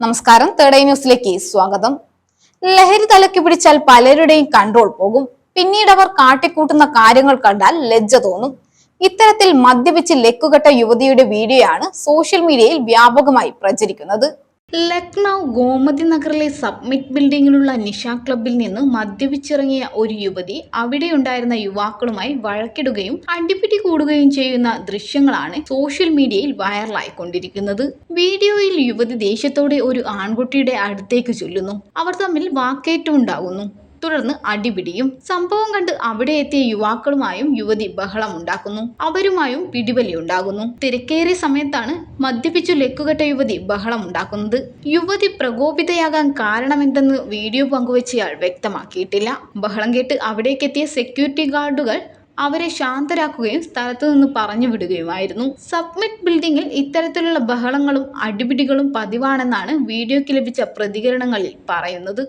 നമസ്കാരം. Third eye ന്യൂസിലേക്ക് സ്വാഗതം. ലഹരി തലയ്ക്ക് പിടിച്ചാൽ പലരുടെയും കൺട്രോൾ പോകും. പിന്നീട് അവർ കാട്ടിക്കൂട്ടുന്ന കാര്യങ്ങൾ കണ്ടാൽ ലജ്ജ തോന്നും. ഇത്തരത്തിൽ മദ്യപിച്ച് ലെക്കുകെട്ട യുവതിയുടെ വീഡിയോയാണ് സോഷ്യൽ മീഡിയയിൽ വ്യാപകമായി പ്രചരിക്കുന്നത്. ലക്നൗ ഗോമതി നഗറിലെ സബ്മിറ്റ് ബിൽഡിംഗിലുള്ള നിഷ ക്ലബിൽ നിന്ന് മദ്യപിച്ചിറങ്ങിയ ഒരു യുവതി അവിടെയുണ്ടായിരുന്ന യുവാക്കളുമായി വഴക്കിടുകയും അടിപിടി കൂടുകയും ചെയ്യുന്ന ദൃശ്യങ്ങളാണ് സോഷ്യൽ മീഡിയയിൽ വൈറലായിക്കൊണ്ടിരിക്കുന്നത്. വീഡിയോയിൽ യുവതി ദേഷ്യത്തോടെ ഒരു ആൺകുട്ടിയുടെ അടുത്തേക്ക് ചൊല്ലുന്നു. അവർ തമ്മിൽ വാക്കേറ്റം ഉണ്ടാകുന്നു തുടർന്ന് അടിപിടിയും സംഭവം കണ്ട് അവിടെ എത്തിയ യുവാക്കളുമായും യുവതി ബഹളം ഉണ്ടാക്കുന്നു. അവരുമായും പിടിവലി ഉണ്ടാകുന്നു. തിരക്കേറിയ സമയത്താണ് മദ്യപിച്ചു ലെക്കുകെട്ട യുവതി ബഹളം ഉണ്ടാക്കുന്നത്. യുവതി പ്രകോപിതയാകാൻ കാരണമെന്തെന്ന് വീഡിയോ പങ്കുവച്ചയാൾ വ്യക്തമാക്കിയിട്ടില്ല. ബഹളം കേട്ട് അവിടേക്കെത്തിയ സെക്യൂരിറ്റി ഗാർഡുകൾ അവരെ ശാന്തരാക്കുകയും സ്ഥലത്തു നിന്ന് പറഞ്ഞു വിടുകയുമായിരുന്നു. സബ്മിറ്റ് ബിൽഡിംഗിൽ ഇത്തരത്തിലുള്ള ബഹളങ്ങളും അടിപിടികളും പതിവാണെന്നാണ് വീഡിയോയ്ക്ക് ലഭിച്ച പ്രതികരണങ്ങളിൽ പറയുന്നത്.